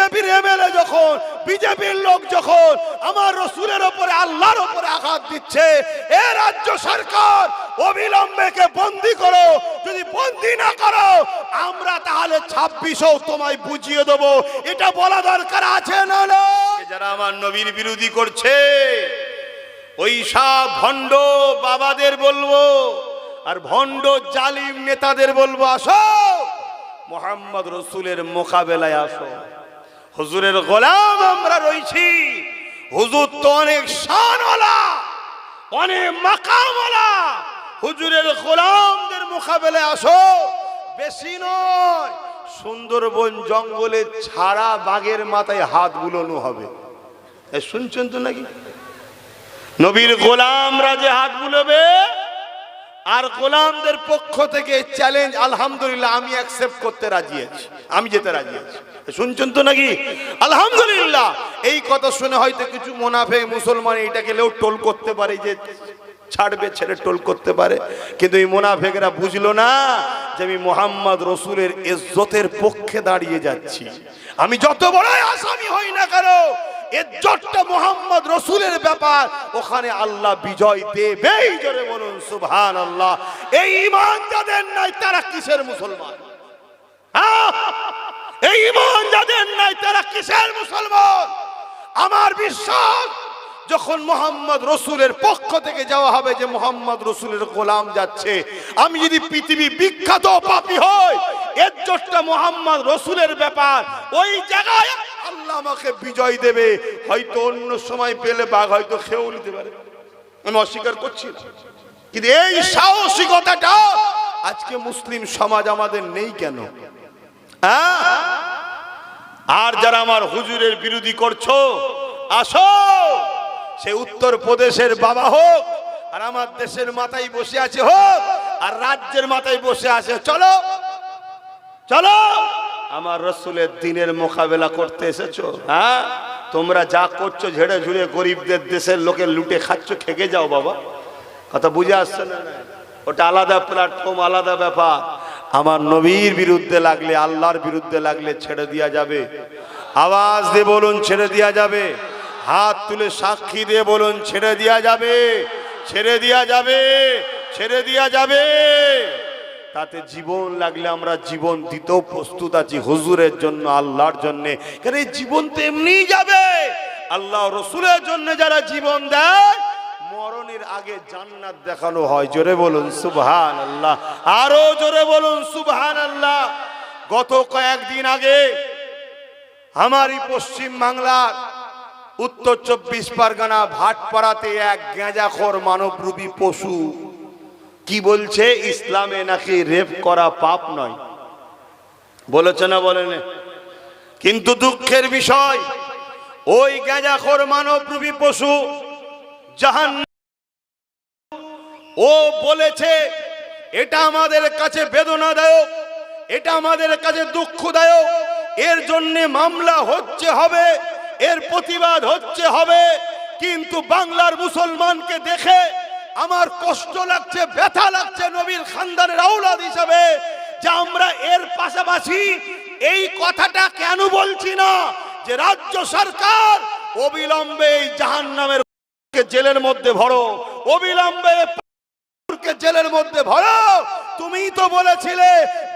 বিজেপির এমএলএ যখন, বিজেপির লোক যখন আমার রসুলের ওপরে, আল্লাহর ওপরে আঘাত দিচ্ছে, এ রাজ্য সরকার অবিলম্বে কে বন্দি করো। যদি বন্দি না করো, আমরা তাহলে ছাব্বিশেও তোমায় বুঝিয়ে দেবো। এটা বলা দরকার আছে না যারা আমার নবীর বিরোধী করছে, ওই সব ভণ্ড বাবাদের বলব, আর ভণ্ড জালিম নেতাদের বলব, আসো, মোহাম্মদ রসুলের মোকাবেলায় আসো। হুজুরের গোলাম আমরা রয়েছি হুজুর তো অনেক শানওয়ালা, অনেক মাকামওয়ালা। হুজুরের গোলামদের মোকাবেলায় আসো। বেশি নয়, সুন্দরবন জঙ্গলে ছাড়া বাঘের মাথায় হাত বুলোনো হবে। শুনছেন তো নাকি? নবীর গোলামরা যে হাত বুলবে আর গোলামদের পক্ষ থেকে চ্যালেঞ্জ আলহামদুলিল্লাহ, আমি অ্যাকসেপ্ট করতে রাজি আছি। আমি যেতে রাজি আছি। শুনছেন তো নাকি? আলহামদুলিল্লাহ। এই কথা শুনে হয়তো কিছু মোনাফে মুসলমান এইটা গেলেও টোল করতে পারে, যে ছাড়বে, ছেড়ে টোল করতে পারে। কিন্তু এই মোনাফেকরা বুঝলো না যে আমি মোহাম্মদ রসুলের ইজ্জতের পক্ষে দাঁড়িয়ে যাচ্ছি। আমি যত বড়ই আসামি হই না কেন ইজ্জতটা মোহাম্মদ রসুলের ব্যাপার। ওখানে আল্লাহ বিজয় দেবেই জোরে বলুন সুবহান আল্লাহ এই ইমান যাদের নাই, তারা কিসের মুসলমান? হ্যাঁ? এই ইমান যাদের নাই, তারা কিসের মুসলমান? আমার বিশ্বাস, যখন মোহাম্মদ রসুলের পক্ষ থেকে যাওয়া হবে যে মোহাম্মদ রসুলের গোলাম যাচ্ছে, আমি যদি পৃথিবী বিখ্যাত পাপি হই, এর জোরটা মোহাম্মদ রসুলের ব্যাপার। ওই জায়গায় আল্লাহ আমাকে বিজয় দেবে। হয়তো অন্য সময় পেলে বাঘ হয়তো খেয়েও নিতে পারে। আমি অস্বীকার করছি না। কিন্তু এই সাহসিকতাটা আজকে মুসলিম সমাজ আমাদের নেই কেন? হ্যাঁ? আর যারা আমার হুজুরের বিরোধী করছ, আসো। সে উত্তর প্রদেশের বাবা হোক, আর আমার দেশের মাথায় বসে আছে হোক, আর রাজ্যের মাথায় বসে আছে। চলো। চলো। আমার রসুলের দিনের মোকাবেলা করতে এসেছ? হ্যাঁ? তোমরা যা করছ ঝেড়ে ঝুড়ে গরিবদের দেশের লোকে লুটে খাচ্ছ, খেকে যাও বাবা। কথা বুঝে আসছে না? ওটা আলাদা প্ল্যাটফর্ম আলাদা ব্যাপার। আমার নবীর বিরুদ্ধে লাগলে, আল্লাহর বিরুদ্ধে লাগলে ছেড়ে দেওয়া যাবে। আওয়াজ দিয়ে বলুন, ছেড়ে দেওয়া যাবে। হাত তুলে সাক্ষী দিয়ে বলুন, ছেড়ে দেওয়া যাবে। ছেড়ে দেওয়া যাবে। ছেড়ে দেওয়া যাবে। তাতে জীবন লাগলে আমরা জীবন দিতেও প্রস্তুত আছি হুজুরের জন্য, আল্লাহর জন্য। কারণ এই জীবন তো এমনিই যাবে? আল্লাহ রসুলের জন্য যারা জীবন দেয়, মরণের আগে জান্নাত দেখানো হয়। জোরে বলুন সুবহান আল্লাহ আরও জোরে বলুন সুবহান আল্লাহ গত কয়েকদিন আগে আমারই পশ্চিম বাংলার উত্তর চব্বিশ পরগনা ভাটপাড়াতে এক গেঁজাখোর মানবরূপী পশু কি বলছে? ইসলামে নাকি রেপ করা পাপ নয়। বলেছে না বলেন কিন্তু দুঃখের বিষয়, ওই গেঁজাখোর মানবরূপী পশু জাহান ও বলেছে, এটা আমাদের কাছে বেদনাদায়ক, এটা আমাদের কাছে দুঃখদায়ক, এর জন্য মামলা হচ্ছে হবে, এর প্রতিবাদ হচ্ছে হবে, কিন্তু বাংলার মুসলমানকে দেখে আমার কষ্ট লাগছে, ব্যথা লাগছে নবীর খানদানের আওলাদ হিসাবে যে আমরা এর পাশাপাশি এই কথাটা কেন বলছি না? যে রাজ্য সরকার অবিলম্বে এই জাহান নামের জেলের মধ্যে ভরো, অবিলম্বে জেলের মধ্যে ভরো। তুমিই তো বলেছিলে,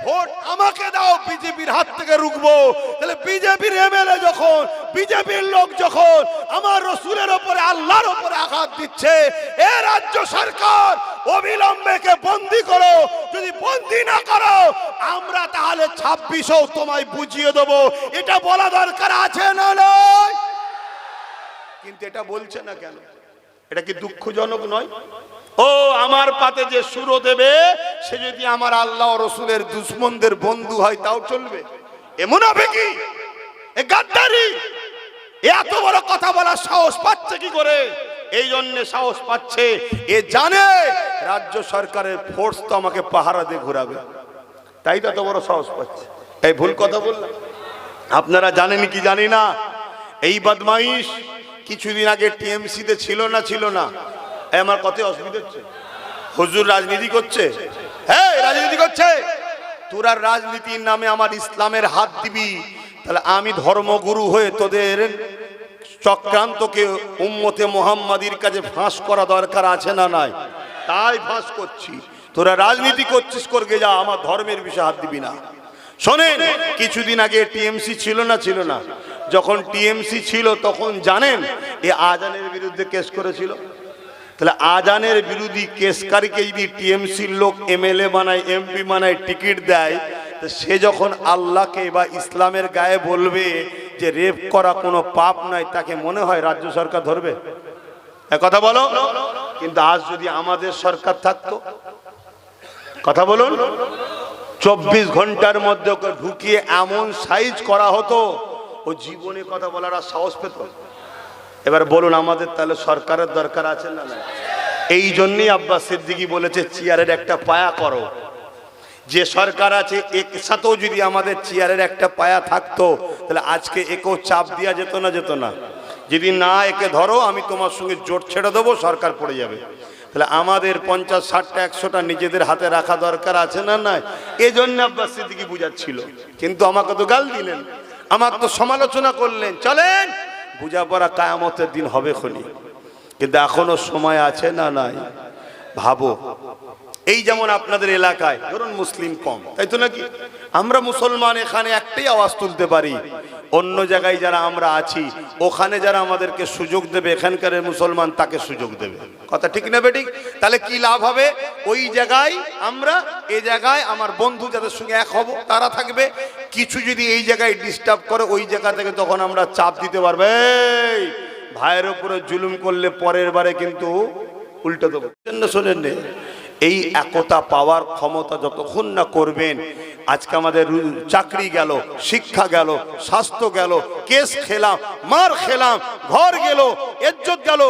ভোট আমাকে দাও, বিজেপির হাত থেকে রুখবো। তাহলে বিজেপির এমএলএ যখন, বিজেপির লোক যখন আমার রসুলের ওপরে, আল্লাহর ওপরে আঘাত দিচ্ছে। এ রাজ্য সরকার অবিলম্বে কে বন্দি করো। যদি বন্দি না করো, আমরা তাহলে ছাব্বিশেও তোমায় বুঝিয়ে দেবো। এটা বলা দরকার আছে না নয় কিন্তু এটা বলছে না কেন? এটা কি দুঃখজনক নয়? ও, আমার পাতে যে সুরো দেবে, সে যদি আমার আল্লাহ রসুলের দুশ্মনদের বন্ধু হয়, তাও চলবে। এমন হবে কি গাদ্দারি। এত বড় কথা বলার সাহস পাচ্ছে কি করে? এই জন্য সাহস পাচ্ছে। এ জানে রাজ্য সরকারের ফোর্স তো আমাকে পাহারা দিয়ে ঘোরাবে। তাই তো এত বড় সাহস পাচ্ছে। এই ভুল কথা বললাম। আপনারা জানেন কি জানি না? এই বদমাইশ কিছুদিন আগে টিএমসিতে ছিল না ছিল না। আমার কত অসুবিধা হচ্ছে? হুজুর রাজনীতি করছে? হ্যাঁ রাজনীতি করছে। তোরা রাজনীতির নামে আমার ইসলামের হাত দিবি। তাহলে আমি ধর্মগুরু হয়ে তোদের চক্রান্তকে উম্মতে মোহাম্মদীর কাছে ফাঁস করা দরকার আছে না নাই? তাই ফাঁস করছি। তোরা রাজনীতি করছিস করগে যা, আমার ধর্মের বিষয়ে হাত দিবি না। শোনেন, কিছুদিন আগে টিএমসি ছিল না ছিল না। যখন টিএমসি ছিল, তখন জানেন, এ আজানের বিরুদ্ধে কেস করেছিল? তাহলে আজানের বিরোধী কেসকারীকে যদি টিএমসির লোক এমএলএ বানায়, এমপি বানায় টিকিট দেয়, তো সে যখন আল্লাহকে বা ইসলামের গায়ে বলবে যে রেপ করা কোনো পাপ নয় তাকে মনে হয় রাজ্য সরকার ধরবে? কথা বলো। কিন্তু আজ যদি আমাদের সরকার থাকতো, কথা বলুন। চব্বিশ ঘণ্টার মধ্যে ওকে ঢুকিয়ে এমন সাইজ করা হতো, ও জীবনে কথা বলার আর সাহস পেত এবার বলুন আমাদের তাহলে সরকারের দরকার আছে না এই জন্যই আব্বাস সিদ্দিকি বলেছে, চেয়ারের একটা পায়া করো। যে সরকার আছে, একসাথেও যদি আমাদের চেয়ারের একটা পায়া থাকতো, তাহলে আজকে একেও চাপ দেওয়া যেত না যেত না। যদি না একে ধরো, আমি তোমার সঙ্গে জোট ছেড়ে দেবো, সরকার পড়ে যাবে। তাহলে আমাদের পঞ্চাশ, ষাটটা, একশোটা নিজেদের হাতে রাখা দরকার আছে না নাই? এই জন্য আব্বাস সিদ্দিকি বুঝাচ্ছিল। কিন্তু আমাকে তো গাল দিলেন। আমার তো সমালোচনা করলেন। চলেন, বুঝাপড়া কায়ামতের দিন হবে খনি। কিন্তু এখনও সময় আছে না নাই? ভাবো। এই যেমন আপনাদের এলাকায়, ধরুন মুসলিম কম, তাই তো নাকি? আমরা মুসলমান, এখানে একটাই আওয়াজ তুলতে পারি। অন্য জায়গায় যারা আমরা আছি, ওখানে যারা আমাদেরকে সুযোগ দেবে, এখানকার মুসলমান তাকে সুযোগ দেবে। কথা ঠিক না বেঠিক? তাহলে কি লাভ হবে? ওই জায়গায় আমরা, এ জায়গায় আমার বন্ধু যাদের সঙ্গে এক হব, তারা থাকবে। কিছু যদি এই জায়গায় ডিস্টার্ব করে, ওই জায়গা থেকে তখন আমরা চাপ দিতে পারবে। ভাইয়ের উপরে জুলুম করলে পরের বারে কিন্তু উল্টো দেবো। শোনেন এই একতা পাওয়ার ক্ষমতা যতক্ষণ না করবেন, আজকে আমাদের চাকরি গেল, শিক্ষা গেল, স্বাস্থ্য গেল, কেস খেলাম, মার খেলাম, ঘর গেল এজ্জত গেল,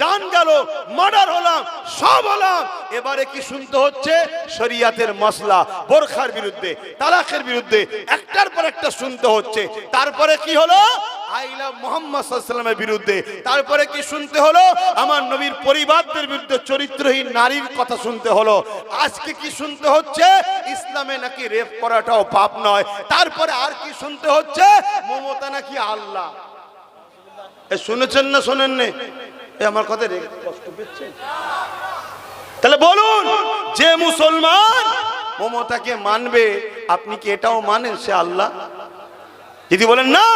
জান গেল, মার্ডার হলাম, সব হলাম। এবারে কি শুনতে হচ্ছে? শরিয়াতের মশলা, বোরখার বিরুদ্ধে, তালাকের বিরুদ্ধে, একটার পর একটা শুনতে হচ্ছে। তারপরে কি হলো? আইলা মোহাম্মদ সাল্লামের বিরুদ্ধে। তারপরে কি শুনতে হলো? আমার পরিবারদের বিরুদ্ধে চরিত্রহীন নারীর কথা শুনতে হলো। আজকে কি শুনতে হচ্ছে? নাকি করাটাও নয়। তারপরে আর কি শুনতে হচ্ছে? মমতা নাকি আল্লাহ। এ শুনেছেন না শোনেন এ আমার কথা তাহলে বলুন, যে মুসলমান মমতাকে মানবে, আপনি কি এটাও মানেন সে আল্লাহ? যদি বলেন না,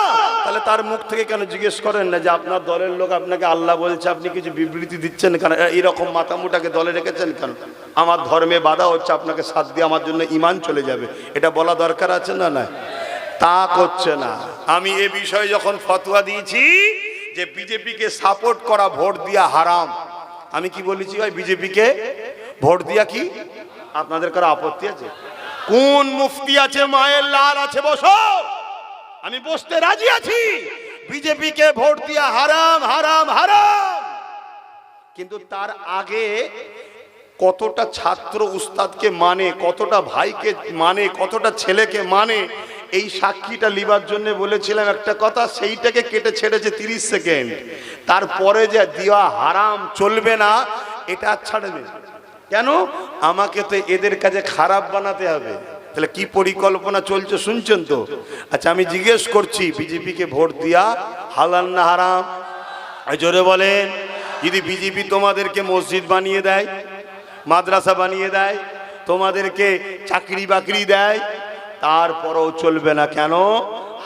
তাহলে তার মুখ থেকে কেন জিজ্ঞেস করেন না যে আপনার দলের লোক আপনাকে আল্লাহ বলছে, আপনি কিছু বিবৃতি দিচ্ছেন কেন? এইরকম মাথামুটাকে দলে রেখেছেন কেন? আমার ধর্মে বাধা হচ্ছে, আপনাকে সাথ দিয়ে আমার জন্য ইমান চলে যাবে। এটা বলা দরকার আছে না না তা করছে না। আমি এ বিষয়ে যখন ফতোয়া দিয়েছি যে বিজেপিকে সাপোর্ট করা ভোট দিয়া হারাম। আমি কি বলেছি ভাই, বিজেপিকে? ভোট দিয়া কি? আপনাদের কারও আপত্তি আছে? কোন মুফতি আছে, মায়ের লাল আছে, বসো! আমি বসতে রাজি আছি। বিজেপিকে ভোট দিয়া হারাম হারাম হারাম। কিন্তু তার আগে কতটা ছাত্র উস্তাদকে মানে কতটা ভাইকে মানে কতটা ছেলেকে মানে এই সাক্ষীটা লিবার জন্য বলেছিলাম একটা কথা, সেইটাকে কেটে ছেড়েছে তিরিশ সেকেন্ড। তারপরে যে দেওয়া হারাম চলবে না, এটা ছাড়বে কেন? আমাকে তো এদের কাছে খারাপ বানাতে হবে। তাহলে কি পরিকল্পনা চলছে শুনছেন তো? আচ্ছা আমি জিজ্ঞেস করছি, বিজেপিকে ভোট দিয়া হালাল না হারাম? জোরে বলেন, যদি বিজেপি তোমাদেরকে মসজিদ বানিয়ে দেয়, মাদ্রাসা বানিয়ে দেয়, তোমাদেরকে চাকরি বাকরি দেয়, তারপরেও চলবে না কেন?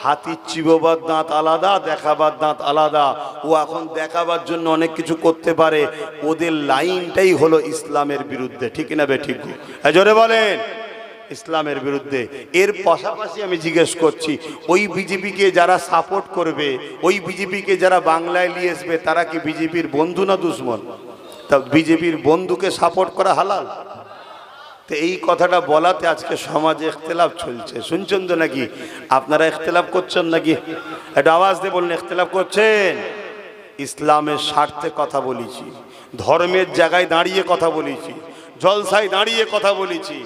হাতির চিবোবার দাঁত আলাদা, দেখাবার দাঁত আলাদা। ও এখন দেখাবার জন্য অনেক কিছু করতে পারে। ওদের লাইনটাই হলো ইসলামের বিরুদ্ধে। ঠিক না বে ঠিক? জোরে বলেন। ইসলামের বিরুদ্ধে। এর পাশাপাশি আমি জিজ্ঞেস করছি, ওই বিজেপিকে যারা সাপোর্ট করবে, ওই বিজেপিকে যারা বাংলায় নিয়ে আসবে, তারা কি বিজেপির বন্ধু না দুশ্মন? তা বিজেপির বন্ধুকে সাপোর্ট করা হালাল? তো এই কথাটা বলাতে আজকে সমাজে ইখতলাফ চলছে। শুনছেন তো নাকি? আপনারা ইখতলাফ করছেন নাকি? একটা আওয়াজ দিয়ে বললেন ইখতলাফ করছেন? ইসলামের স্বার্থে কথা বলেছি, ধর্মের জায়গায় দাঁড়িয়ে কথা বলেছি, জলসায় দাঁড়িয়ে কথা বলেছি